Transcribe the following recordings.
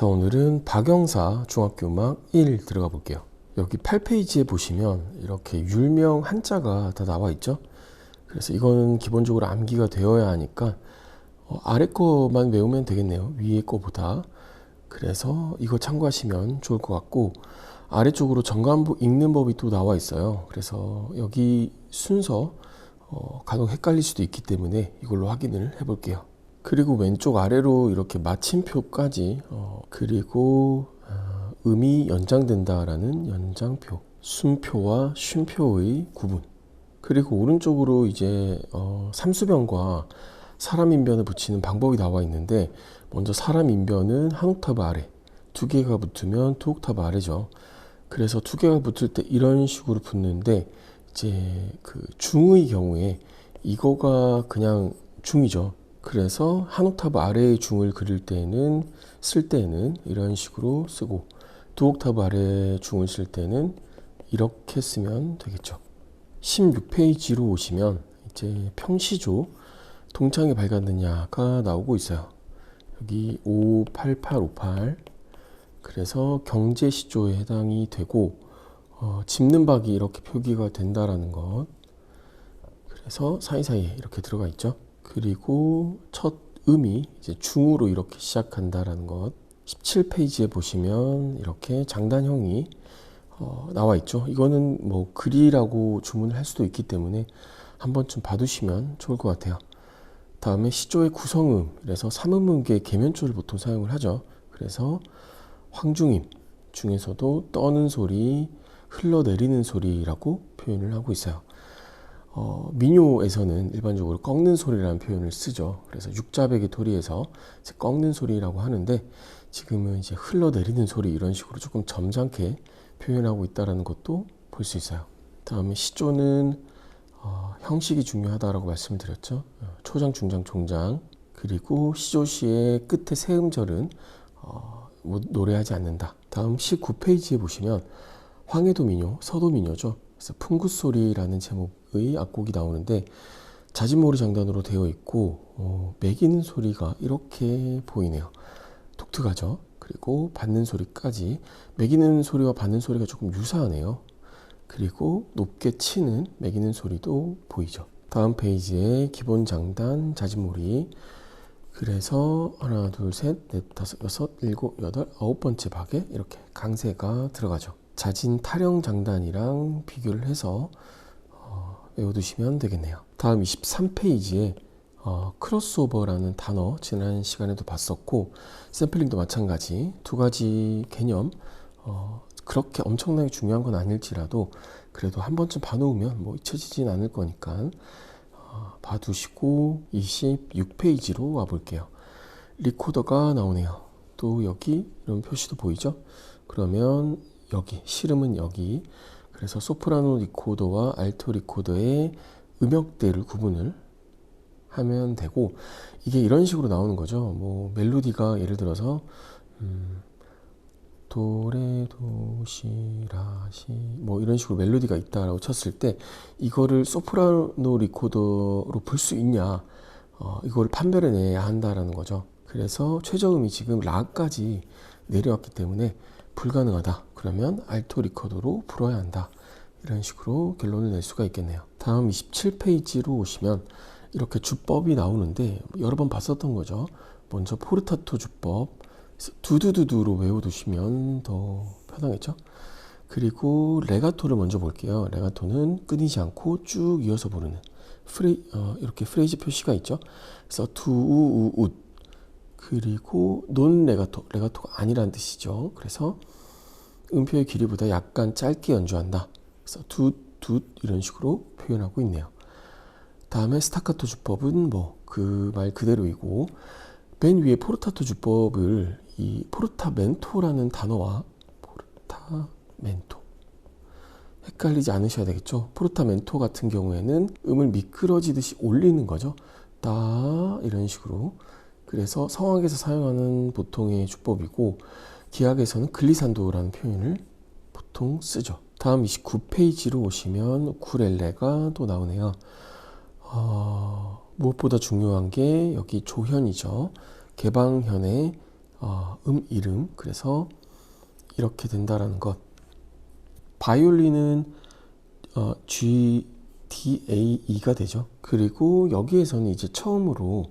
자, 오늘은 박영사 중학교 음악 1 들어가 볼게요. 여기 8페이지에 보시면 이렇게 율명 한자가 다 나와 있죠. 그래서 이거는 기본적으로 암기가 되어야 하니까 어, 아래 거만 외우면 되겠네요. 위에 거보다. 그래서 이거 참고하시면 좋을 것 같고 아래쪽으로 정관부 읽는 법이 또 나와 있어요. 그래서 여기 순서 어, 간혹 헷갈릴 수도 있기 때문에 이걸로 확인을 해 볼게요. 그리고 왼쪽 아래로 이렇게 마침표까지 어, 그리고 어, 음이 연장된다라는 연장표, 순표와 쉼표의 구분. 그리고 오른쪽으로 이제 어, 삼수변과 사람 인변을 붙이는 방법이 나와 있는데 먼저 사람 인변은 한 옥타브 아래, 두 개가 붙으면 두 옥타브 아래죠. 그래서 두 개가 붙을 때 이런 식으로 붙는데 이제 그 중의 경우에 이거가 그냥 중이죠. 그래서 한 옥타브 아래의 중을 그릴 때는 쓸 때는 이런 식으로 쓰고 두 옥타브 아래 중을 쓸 때는 이렇게 쓰면 되겠죠. 16페이지로 오시면 이제 평시조 동창이 발견되냐가 나오고 있어요. 여기 58858 그래서 경제시조에 해당이 되고 어, 짚는 박이 이렇게 표기가 된다라는 것 그래서 사이사이에 이렇게 들어가 있죠. 그리고 첫 음이 이제 중으로 이렇게 시작한다라는 것 17페이지에 보시면 이렇게 장단형이 어, 나와 있죠. 이거는 뭐 글이라고 주문을 할 수도 있기 때문에 한 번쯤 봐두시면 좋을 것 같아요. 다음에 시조의 구성음, 그래서 삼음음계 계면조를 보통 사용을 하죠. 그래서 황중임 중에서도 떠는 소리, 흘러내리는 소리라고 표현을 하고 있어요. 어, 민요에서는 일반적으로 꺾는 소리라는 표현을 쓰죠. 그래서 육자백의 토리에서 꺾는 소리라고 하는데 지금은 이제 흘러내리는 소리 이런 식으로 조금 점잖게 표현하고 있다는 것도 볼 수 있어요. 다음에 시조는 어, 형식이 중요하다라고 말씀을 드렸죠. 어, 초장, 중장, 종장 그리고 시조시의 끝에 세 음절은 어, 뭐, 노래하지 않는다. 다음 19페이지에 보시면 황해도 민요, 서도 민요죠. 그래서 풍구소리라는 제목의 악곡이 나오는데 자진몰이 장단으로 되어 있고 어, 매기는 소리가 이렇게 보이네요. 독특하죠. 그리고 받는 소리까지 매기는 소리와 받는 소리가 조금 유사하네요. 그리고 높게 치는 매기는 소리도 보이죠. 다음 페이지에 기본 장단 자진몰이 그래서 하나 둘 셋 넷 다섯 여섯 일곱 여덟 아홉 번째 박에 이렇게 강세가 들어가죠. 자진 타령 장단이랑 비교를 해서 어, 외워두시면 되겠네요. 다음 23페이지에 어, 크로스오버라는 단어 지난 시간에도 봤었고 샘플링도 마찬가지 두 가지 개념 어, 그렇게 엄청나게 중요한 건 아닐지라도 그래도 한 번쯤 봐놓으면 뭐 잊혀지진 않을 거니까 어, 봐두시고 26페이지로 와볼게요. 리코더가 나오네요. 또 여기 이런 표시도 보이죠? 그러면 여기 실음은 여기 그래서 소프라노 리코더와 알토 리코더의 음역대를 구분을 하면 되고 이게 이런 식으로 나오는 거죠. 뭐 멜로디가 예를 들어서 음, 도레 도시라시 뭐 이런 식으로 멜로디가 있다라고 쳤을 때 이거를 소프라노 리코더로 불수 있냐 어, 이거를 판별해내야 한다라는 거죠. 그래서 최저음이 지금 라까지 내려왔기 때문에 불가능하다. 그러면 알토 리코더로 불어야 한다. 이런 식으로 결론을 낼 수가 있겠네요. 다음 27페이지로 오시면 이렇게 주법이 나오는데 여러 번 봤었던 거죠. 먼저 포르타토 주법 두두두두로 외워두시면 더 편하겠죠. 그리고 레가토를 먼저 볼게요. 레가토는 끊이지 않고 쭉 이어서 부르는 프레 어, 이렇게 프레이즈 표시가 있죠. 그래서 두우우웃 그리고 논 레가토 레가토가 아니라는 뜻이죠. 그래서 음표의 길이보다 약간 짧게 연주한다. 그래서 두두 이런 식으로 표현하고 있네요. 다음에 스타카토 주법은 뭐 그 말 그대로이고 맨 위에 포르타토 주법을 이 포르타멘토라는 단어와 포르타멘토 헷갈리지 않으셔야 되겠죠. 포르타멘토 같은 경우에는 음을 미끄러지듯이 올리는 거죠. 따 이런 식으로 그래서 성악에서 사용하는 보통의 주법이고 기악에서는 글리산도라는 표현을 보통 쓰죠. 다음 29페이지로 오시면 구렐레가 또 나오네요. 어, 무엇보다 중요한 게 여기 조현이죠. 개방현의 어, 음 이름 그래서 이렇게 된다라는 것. 바이올린은 어, G, D, A, E가 되죠. 그리고 여기에서는 이제 처음으로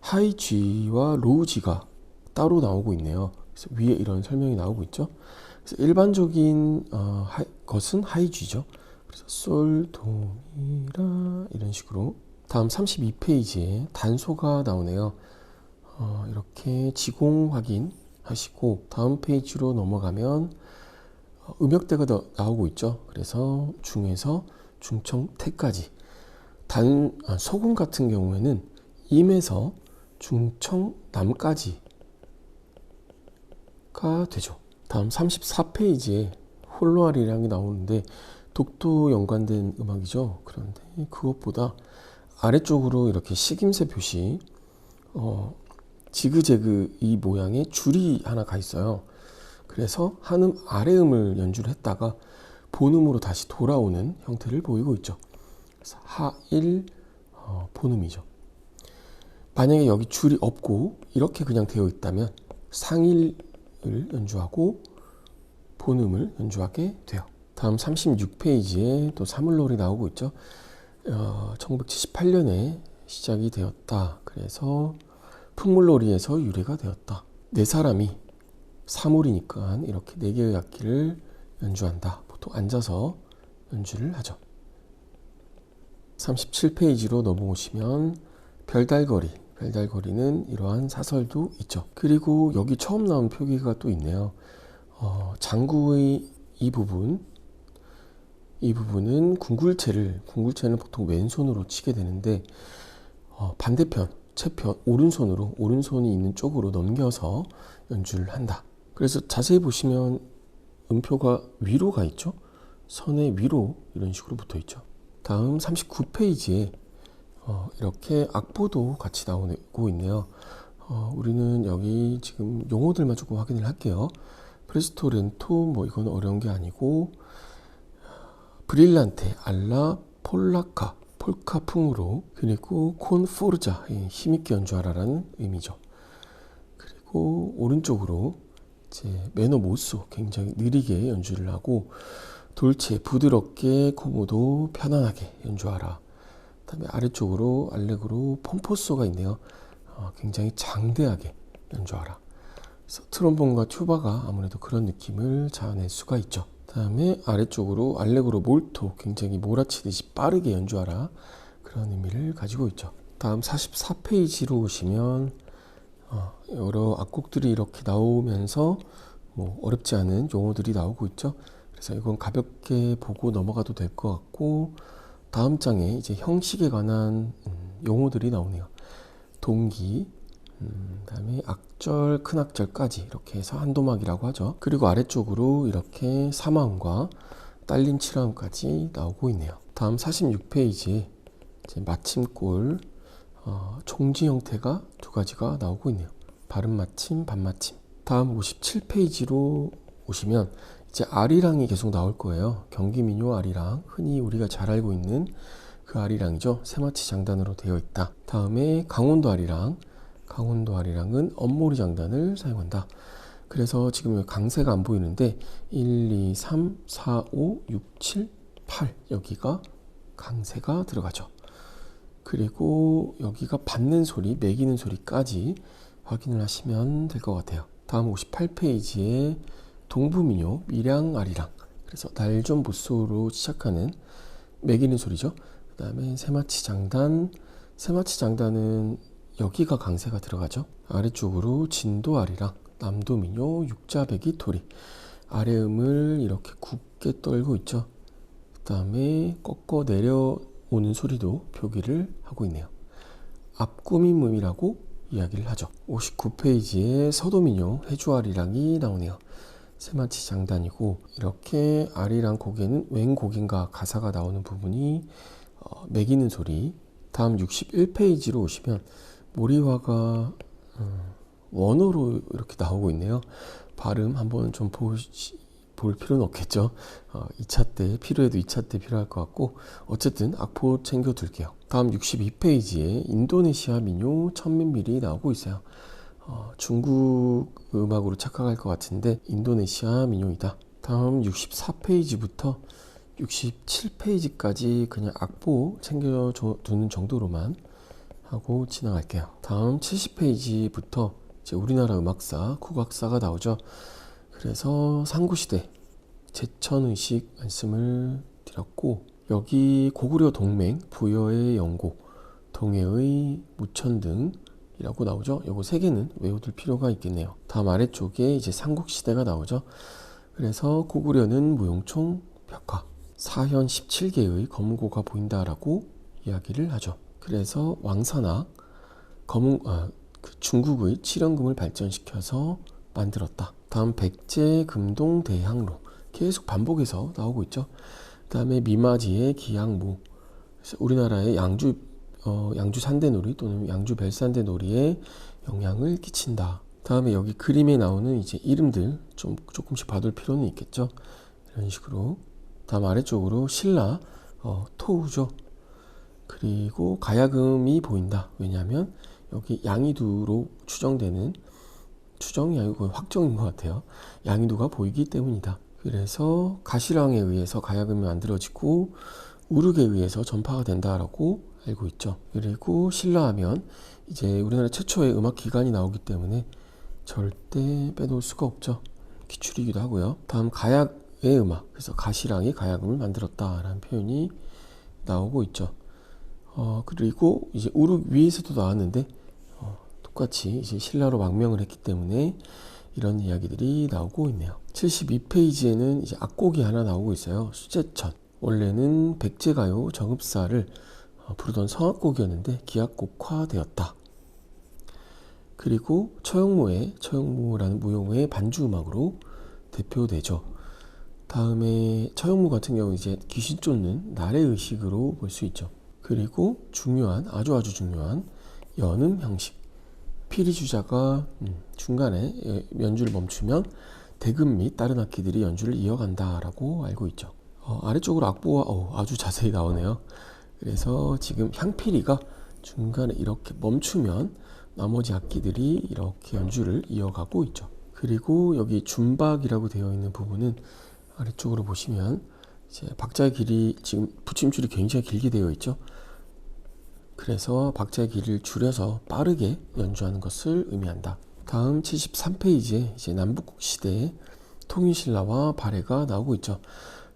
하이 G와 로우 G가 따로 나오고 있네요. 위에 이런 설명이 나오고 있죠. 그래서 일반적인 어, 하, 것은 하이 G죠. 그래서 솔, 도, 미, 라 이런 식으로 다음 32페이지에 단소가 나오네요. 어, 이렇게 지공 확인 하시고 다음 페이지로 넘어가면 어, 음역대가 더 나오고 있죠. 그래서 중에서 중청 태까지 단 아, 소금 같은 경우에는 임에서 중청 남까지 가 되죠. 다음 34페이지에 홀로아리랑이 나오는데 독도 연관된 음악이죠. 그런데 그것보다 아래쪽으로 이렇게 식임새 표시 어, 지그재그 이 모양의 줄이 하나 가 있어요. 그래서 한음 아래음을 연주를 했다가 본음으로 다시 돌아오는 형태를 보이고 있죠. 그래서 하일 어, 본음이죠. 만약에 여기 줄이 없고 이렇게 그냥 되어 있다면 상일 을 연주하고 본음을 연주하게 돼요. 다음 36페이지에 또 사물놀이 나오고 있죠. 어, 1978년에 시작이 되었다. 그래서 풍물놀이에서 유래가 되었다. 네 사람이 사물이니까 이렇게 네 개의 악기를 연주한다. 보통 앉아서 연주를 하죠. 37페이지로 넘어오시면 별달거리. 별달거리는 이러한 사설도 있죠. 그리고 여기 처음 나온 표기가 또 있네요. 어, 장구의 이 부분, 이 부분은 궁굴체를, 궁굴체는 보통 왼손으로 치게 되는데, 어, 반대편, 채편, 오른손으로, 오른손이 있는 쪽으로 넘겨서 연주를 한다. 그래서 자세히 보시면 음표가 위로 가 있죠? 선의 위로 이런 식으로 붙어 있죠. 다음 39페이지에 어, 이렇게 악보도 같이 나오고 있네요. 어, 우리는 여기 지금 용어들만 조금 확인을 할게요. 프레스토 렌토 뭐 이건 어려운 게 아니고 브릴란테 알라 폴라카 폴카풍으로 그리고 콘포르자 힘있게 연주하라라는 의미죠. 그리고 오른쪽으로 이제 매너 모소 굉장히 느리게 연주를 하고 돌체 부드럽게 코모도 편안하게 연주하라. 그다음에 아래쪽으로 알렉으로 폼포소가 있네요. 어, 굉장히 장대하게 연주하라. 그래서 트롬본과 튜바가 아무래도 그런 느낌을 자아낼 수가 있죠. 그다음에 아래쪽으로 알렉으로 몰토 굉장히 몰아치듯이 빠르게 연주하라. 그런 의미를 가지고 있죠. 다음 44페이지로 오시면 어, 여러 악곡들이 이렇게 나오면서 뭐 어렵지 않은 용어들이 나오고 있죠. 그래서 이건 가볍게 보고 넘어가도 될 것 같고 다음 장에 이제 형식에 관한 음, 용어들이 나오네요. 동기, 음, 다음에 악절, 큰 악절까지 이렇게 해서 한도막이라고 하죠. 그리고 아래쪽으로 이렇게 사마음과 딸린 칠화음까지 나오고 있네요. 다음 46페이지에 마침골 어, 총지 형태가 두 가지가 나오고 있네요. 발음 마침, 반마침. 다음 57페이지로 오시면 이제 아리랑이 계속 나올 거예요. 경기민요 아리랑. 흔히 우리가 잘 알고 있는 그 아리랑이죠. 세마치 장단으로 되어 있다. 다음에 강원도 아리랑. 강원도 아리랑은 엄모리 장단을 사용한다. 그래서 지금 강세가 안 보이는데 1, 2, 3, 4, 5, 6, 7, 8 여기가 강세가 들어가죠. 그리고 여기가 받는 소리, 매기는 소리까지 확인을 하시면 될 것 같아요. 다음 58페이지에 동부민요, 밀양 아리랑. 그래서 날 좀 보소로 시작하는 매기는 소리죠. 그 다음에 세마치 장단. 세마치 장단은 여기가 강세가 들어가죠. 아래쪽으로 진도 아리랑, 남도 민요, 육자배기 토리. 아래음을 이렇게 굽게 떨고 있죠. 그 다음에 꺾어 내려오는 소리도 표기를 하고 있네요. 앞구미음이라고 이야기를 하죠. 59페이지에 서도민요, 해주아리랑이 나오네요. 세마치 장단이고 이렇게 아리랑 곡에는 웬 곡인가 가사가 나오는 부분이 어, 매기는 소리. 다음 61페이지로 오시면 모리화가 어, 원어로 이렇게 나오고 있네요. 발음 한번 좀 보시, 볼 필요는 없겠죠? 어, 2차 때 필요해도 2차 때 필요할 것 같고 어쨌든 악보 챙겨 둘게요. 다음 62페이지에 인도네시아 민요 천민밀이 나오고 있어요 어, 중국 음악으로 착각할 것 같은데 인도네시아 민요이다. 다음 64페이지부터 67페이지까지 그냥 악보 챙겨두는 정도로만 하고 지나갈게요. 다음 70페이지부터 이제 우리나라 음악사, 국악사가 나오죠. 그래서 상구시대, 제천의식 말씀을 드렸고 여기 고구려 동맹, 부여의 영고, 동해의 무천 등 이라고 나오죠. 요거 세 개는 외워둘 필요가 있겠네요. 다음 아래쪽에 이제 삼국시대가 나오죠. 그래서 고구려는 무용총 벽화, 사현 17개의 검은고가 보인다라고 이야기를 하죠. 그래서 왕산악, 검은 아, 그 중국의 칠연금을 발전시켜서 만들었다. 다음 백제 금동 대항로 계속 반복해서 나오고 있죠. 그 다음에 미마지의 기양무 그래서 우리나라의 양주 어, 양주 산대놀이 또는 양주 벨산대놀이에 영향을 끼친다. 다음에 여기 그림에 나오는 이제 이름들 좀 조금씩 봐둘 필요는 있겠죠. 이런 식으로 다음 아래쪽으로 신라 어, 토우죠. 그리고 가야금이 보인다. 왜냐하면 여기 양이두로 추정되는 추정이 아니고 확정인 것 같아요. 양이두가 보이기 때문이다. 그래서 가시랑에 의해서 가야금이 만들어지고 우르에 의해서 전파가 된다라고 알고 있죠. 그리고 신라하면 이제 우리나라 최초의 음악 기관이 나오기 때문에 절대 빼놓을 수가 없죠. 기출이기도 하고요. 다음 가야의 음악. 그래서 가시랑이 가야금을 만들었다라는 표현이 나오고 있죠. 어, 그리고 이제 우르 위에서도 나왔는데 어, 똑같이 이제 신라로 망명을 했기 때문에 이런 이야기들이 나오고 있네요. 72페이지에는 이제 악곡이 하나 나오고 있어요. 수제천. 원래는 백제가요 정읍사를 어, 부르던 성악곡이었는데 기악곡화 되었다. 그리고 처형무의 처형무라는 무용의 반주 음악으로 대표되죠. 다음에 처형무 같은 경우 이제 귀신 쫓는 날의 의식으로 볼 수 있죠. 그리고 중요한 아주 아주 중요한 연음 형식. 피리 주자가 음, 중간에 예, 연주를 멈추면 대금 및 다른 악기들이 연주를 이어간다라고 알고 있죠. 어, 아래쪽으로 악보가 어, 아주 자세히 나오네요. 그래서 지금 향피리가 중간에 이렇게 멈추면 나머지 악기들이 이렇게 연주를 이어가고 있죠. 그리고 여기 준박이라고 되어 있는 부분은 아래쪽으로 보시면 이제 박자의 길이 지금 붙임줄이 굉장히 길게 되어 있죠. 그래서 박자의 길이를 줄여서 빠르게 연주하는 것을 의미한다. 다음 73페이지에 이제 남북국 시대의 통일신라와 발해가 나오고 있죠.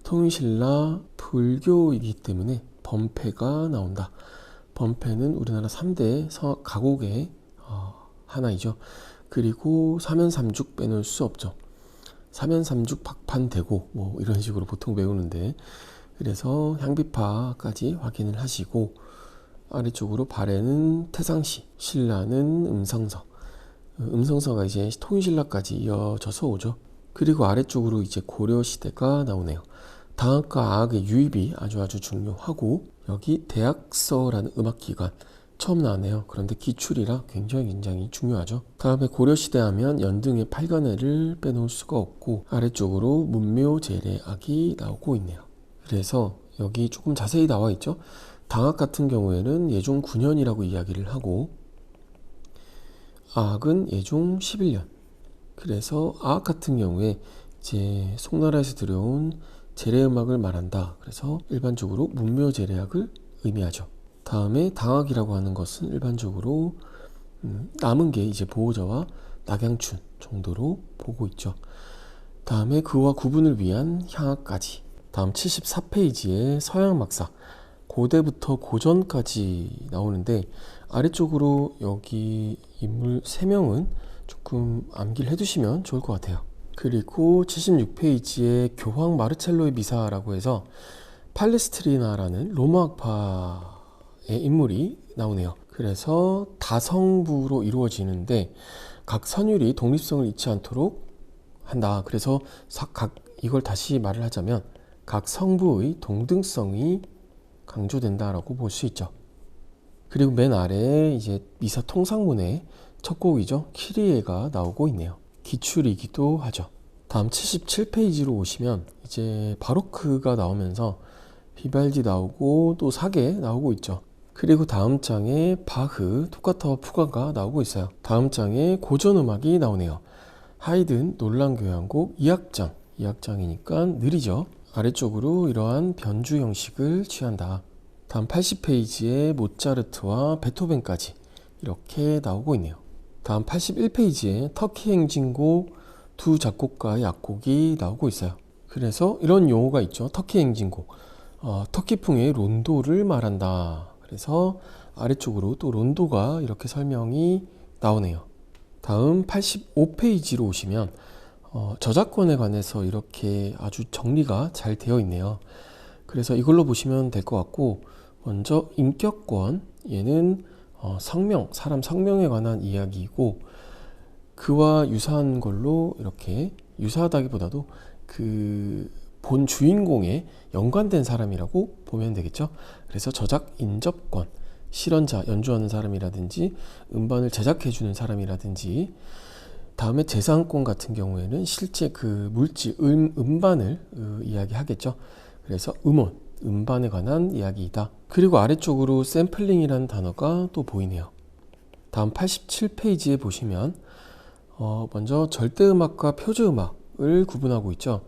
통일신라 불교이기 때문에 범패가 나온다. 범패는 우리나라 3대 가곡의 어, 하나이죠. 그리고 사면삼죽 빼놓을 수 없죠. 사면삼죽 박판대고 뭐 이런 식으로 보통 배우는데 그래서 향비파까지 확인을 하시고 아래쪽으로 발에는 태상시, 신라는 음성서, 음성서가 이제 통일신라까지 이어져서 오죠. 그리고 아래쪽으로 이제 고려 시대가 나오네요. 당학과 아학의 유입이 아주 아주 중요하고 여기 대학서라는 음악기관 처음 나왔네요. 그런데 기출이라 굉장히 굉장히 중요하죠. 다음에 고려시대 하면 연등의 팔관회를 빼놓을 수가 없고 아래쪽으로 문묘 제례악이 나오고 있네요. 그래서 여기 조금 자세히 나와 있죠. 당학 같은 경우에는 예종 9년이라고 이야기를 하고 아학은 예종 11년. 그래서 아학 같은 경우에 이제 송나라에서 들여온 제례음악을 말한다. 그래서 일반적으로 문묘 제례악을 의미하죠. 다음에 당학이라고 하는 것은 일반적으로 음, 남은 게 이제 보호자와 낙양춘 정도로 보고 있죠. 다음에 그와 구분을 위한 향학까지. 다음 74페이지에 서양 막사 고대부터 고전까지 나오는데 아래쪽으로 여기 인물 3명은 조금 암기를 해두시면 좋을 것 같아요. 그리고 76페이지에 교황 마르첼로의 미사라고 해서 팔레스트리나라는 로마 학파의 인물이 나오네요. 그래서 다성부로 이루어지는데 각 선율이 독립성을 잃지 않도록 한다. 그래서 각 이걸 다시 말을 하자면 각 성부의 동등성이 강조된다라고 볼 수 있죠. 그리고 맨 아래에 이제 미사 통상문의 첫 곡이죠. 키리에가 나오고 있네요. 기출이기도 하죠. 다음 77페이지로 오시면 이제 바로크가 나오면서 비발디 나오고 또 사계 나오고 있죠. 그리고 다음 장에 바흐 토카타와 푸가가 나오고 있어요. 다음 장에 고전 음악이 나오네요. 하이든 논란 교향곡 2악장. 2악장이니까 느리죠. 아래쪽으로 이러한 변주 형식을 취한다. 다음 80페이지에 모차르트와 베토벤까지 이렇게 나오고 있네요. 다음 81페이지에 터키 행진곡 두 작곡가의 악곡이 나오고 있어요. 그래서 이런 용어가 있죠. 터키 행진곡. 어, 터키풍의 론도를 말한다. 그래서 아래쪽으로 또 론도가 이렇게 설명이 나오네요. 다음 85페이지로 오시면 어, 저작권에 관해서 이렇게 아주 정리가 잘 되어 있네요. 그래서 이걸로 보시면 될 것 같고 먼저 인격권 얘는 어, 성명 사람 성명에 관한 이야기이고 그와 유사한 걸로 이렇게 유사하다기보다도 그 본 주인공에 연관된 사람이라고 보면 되겠죠. 그래서 저작 인접권 실현자 연주하는 사람이라든지 음반을 제작해주는 사람이라든지 다음에 재산권 같은 경우에는 실제 그 물질 음, 음반을 어, 이야기하겠죠. 그래서 음원 음반에 관한 이야기이다. 그리고 아래쪽으로 샘플링이라는 단어가 또 보이네요. 다음 87페이지에 보시면 어, 먼저 절대음악과 표주음악을 구분하고 있죠.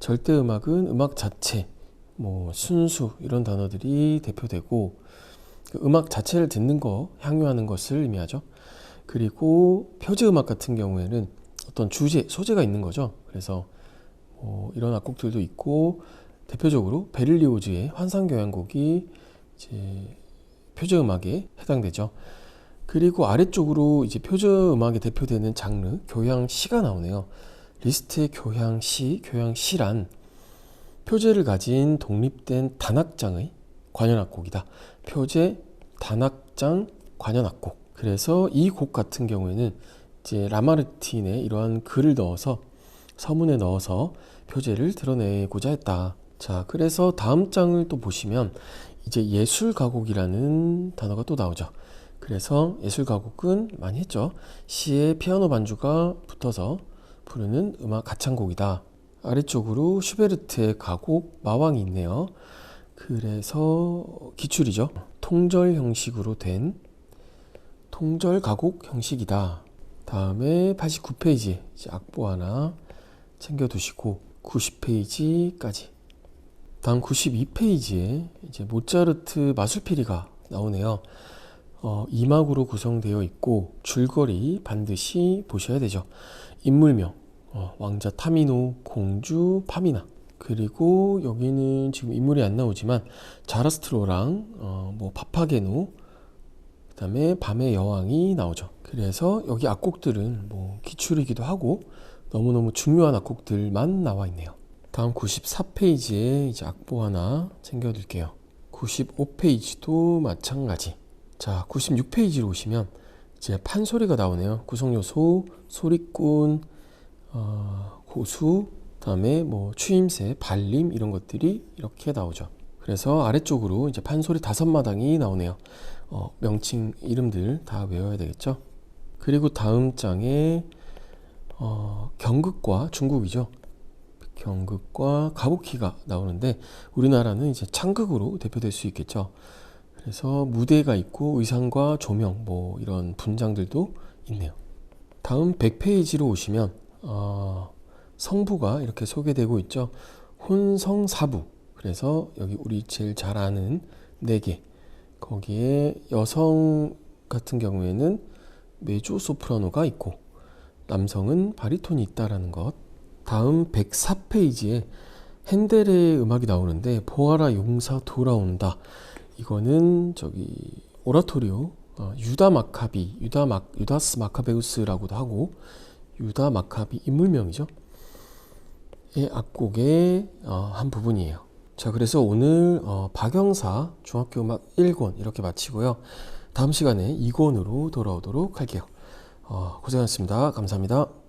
절대음악은 음악 자체, 뭐 순수 이런 단어들이 대표되고 그 음악 자체를 듣는 거, 향유하는 것을 의미하죠. 그리고 표제음악 같은 경우에는 어떤 주제, 소재가 있는 거죠. 그래서 뭐 이런 악곡들도 있고 대표적으로 베를리오즈의 환상교향곡이 이제 표제음악에 해당되죠. 그리고 아래쪽으로 이제 표제음악에 대표되는 장르 교향시가 나오네요. 리스트의 교향시, 교향시란 표제를 가진 독립된 단악장의 관현악곡이다. 표제, 단악장, 관현악곡. 그래서 이 곡 같은 경우에는 이제 라마르틴의 이러한 글을 넣어서 서문에 넣어서 표제를 드러내고자 했다. 자, 그래서 다음 장을 또 보시면 이제 예술 가곡이라는 단어가 또 나오죠. 그래서 예술 가곡은 많이 했죠. 시에 피아노 반주가 붙어서 부르는 음악 가창곡이다. 아래쪽으로 슈베르트의 가곡 마왕이 있네요. 그래서 기출이죠. 통절 형식으로 된 통절 가곡 형식이다. 다음에 89페이지 이제 악보 하나 챙겨 두시고 90페이지까지. 다음 92페이지에 이제 모차르트 마술피리가 나오네요. 어, 2막으로 구성되어 있고 줄거리 반드시 보셔야 되죠. 인물명 어, 왕자 타미노, 공주 파미나 그리고 여기는 지금 인물이 안 나오지만 자라스트로랑 어, 뭐 파파게노 그다음에 밤의 여왕이 나오죠. 그래서 여기 악곡들은 뭐 기출이기도 하고 너무너무 중요한 악곡들만 나와 있네요. 다음 94페이지에 이제 악보 하나 챙겨둘게요. 95페이지도 마찬가지. 자, 96페이지로 오시면 이제 판소리가 나오네요. 구성요소, 소리꾼, 어, 고수, 그다음에 뭐 추임새, 발림 이런 것들이 이렇게 나오죠. 그래서 아래쪽으로 이제 판소리 다섯 마당이 나오네요. 어, 명칭 이름들 다 외워야 되겠죠. 그리고 다음 장에 어, 경극과 중국이죠. 경극과 가부키가 나오는데 우리나라는 이제 창극으로 대표될 수 있겠죠. 그래서 무대가 있고 의상과 조명 뭐 이런 분장들도 있네요. 다음 100페이지로 오시면 어, 성부가 이렇게 소개되고 있죠. 혼성사부. 그래서 여기 우리 제일 잘 아는 네 개. 거기에 여성 같은 경우에는 메조 소프라노가 있고 남성은 바리톤이 있다라는 것. 다음 104페이지에 핸델의 음악이 나오는데 보아라 용사 돌아온다. 이거는 저기 오라토리오 어, 유다 마카비 유다 마 유다스 마카베우스라고도 하고 유다 마카비 인물명이죠. 의 악곡의 어, 한 부분이에요. 자, 그래서 오늘 어, 박영사 중학교 음악 1권 이렇게 마치고요. 다음 시간에 2권으로 돌아오도록 할게요. 어, 고생하셨습니다. 감사합니다.